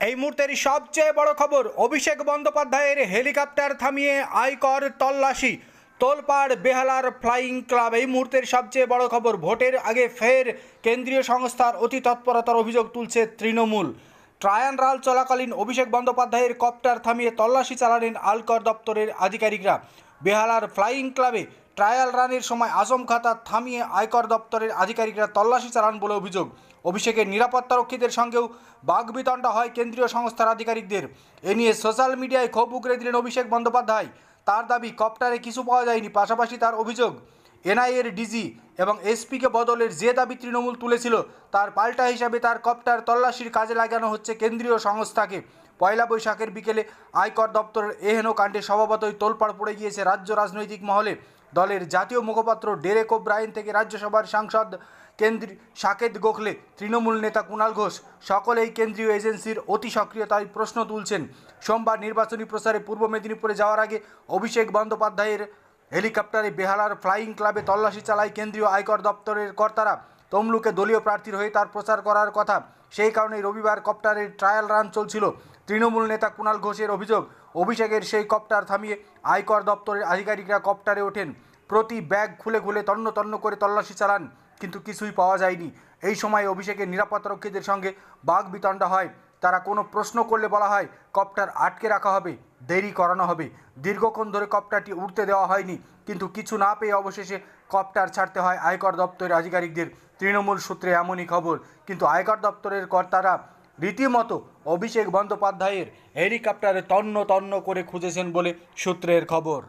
এই মুহূর্তের সবচেয়ে বড় খবর, অভিষেক বন্দ্যোপাধ্যায়ের হেলিকপ্টার থামিয়ে আয়কর তল্লাশি। তোলপাড় বেহালার ফ্লাইং ক্লাব, এই মুহূর্তের সবচেয়ে বড় খবর, ভোটের আগে ফের কেন্দ্রীয় সংস্থার অতি তৎপরতার অভিযোগ তুলছে তৃণমূল। ট্রায়ান রাল চলাকালীন অভিষেক বন্দ্যোপাধ্যায়ের কপ্টার থামিয়ে তল্লাশি চালালেন আলকর দপ্তরের আধিকারিকরা। বেহালার ফ্লাইং ক্লাবে ট্রায়াল রানের সময় আজম খাতা থামিয়ে আয়কর দপ্তরের আধিকারিকরা তল্লাশি চালান বলে অভিযোগ। অভিষেকের নিরাপত্তারক্ষীদের সঙ্গেও বাগবিতণ্ডা হয় কেন্দ্রীয় সংস্থার আধিকারিকদের। এ নিয়ে সোশ্যাল মিডিয়ায় ক্ষোভ উগরে দিলেন অভিষেক বন্দ্যোপাধ্যায়। তার দাবি, কপ্টারে কিছু পাওয়া যায়নি। পাশাপাশি তার অভিযোগ, এনআইএর ডিজি এবং এসপিকে বদলের যে দাবি তৃণমূল তুলেছিল, তার পাল্টা হিসাবে তার কপ্টার তল্লাশির কাজে লাগানো হচ্ছে কেন্দ্রীয় সংস্থাকে। পয়লা বৈশাখের বিকেলে আয়কর দপ্তরের এহেন কাণ্ডে স্বভাবতই তোলপাড় পড়ে গিয়েছে রাজ্য রাজনৈতিক মহলে। দলের জাতীয় মুখপাত্র ডেরেক ওব্রায়েন থেকে রাজ্যসভার সাংসদ কেন্দ্র সাকেত গোখলে, তৃণমূল নেতা কুণাল ঘোষ সকলেই কেন্দ্রীয় এজেন্সির অতি সক্রিয়তায় প্রশ্ন তুলছেন। সোমবার নির্বাচনী প্রচারে পূর্ব মেদিনীপুরে যাওয়ার আগে অভিষেক বন্দ্যোপাধ্যায়ের হেলিকপ্টারে বেহালার ফ্লাইং ক্লাবে তল্লাশি চালায় কেন্দ্রীয় আয়কর দপ্তরের কর্তারা। তমলুকে দলীয় প্রার্থীর হয়ে তার প্রচার করার কথা। সেই কারণে রবিবার কপ্টারের ট্রায়াল রান চলছিল। তৃণমূল নেতা কুণাল ঘোষের অভিযোগ, অভিষেকের সেই কপ্টার থামিয়ে আয়কর দপ্তরের আধিকারিকরা কপ্টারে ওঠেন। প্রতি ব্যাগ খুলে খুলে তন্ন তন্ন করে তল্লাশি চালান, কিন্তু কিছুই পাওয়া যায়নি। এই সময় অভিষেকের নিরাপত্তারক্ষীদের সঙ্গে বাঘ বিতণ্ডা হয়। তারা কোনো প্রশ্ন করলে বলা হয় কপ্টার আটকে রাখা হবে, দেরি করানো হবে। দীর্ঘক্ষণ ধরে কপ্টারটি উঠতে দেওয়া হয়নি, কিন্তু কিছু না পেয়ে অবশেষে কপ্টার ছাড়তে হয় আয়কর দপ্তরের আধিকারিকদের। তৃণমূল সূত্রে এমনই খবর, কিন্তু আয়কর দপ্তরের কর্তারা রীতিমতো অভিষেক বন্দ্যোপাধ্যায়ের হেলিকপ্টারে তন্ন তন্ন করে খুঁজেছেন বলে সূত্রের খবর।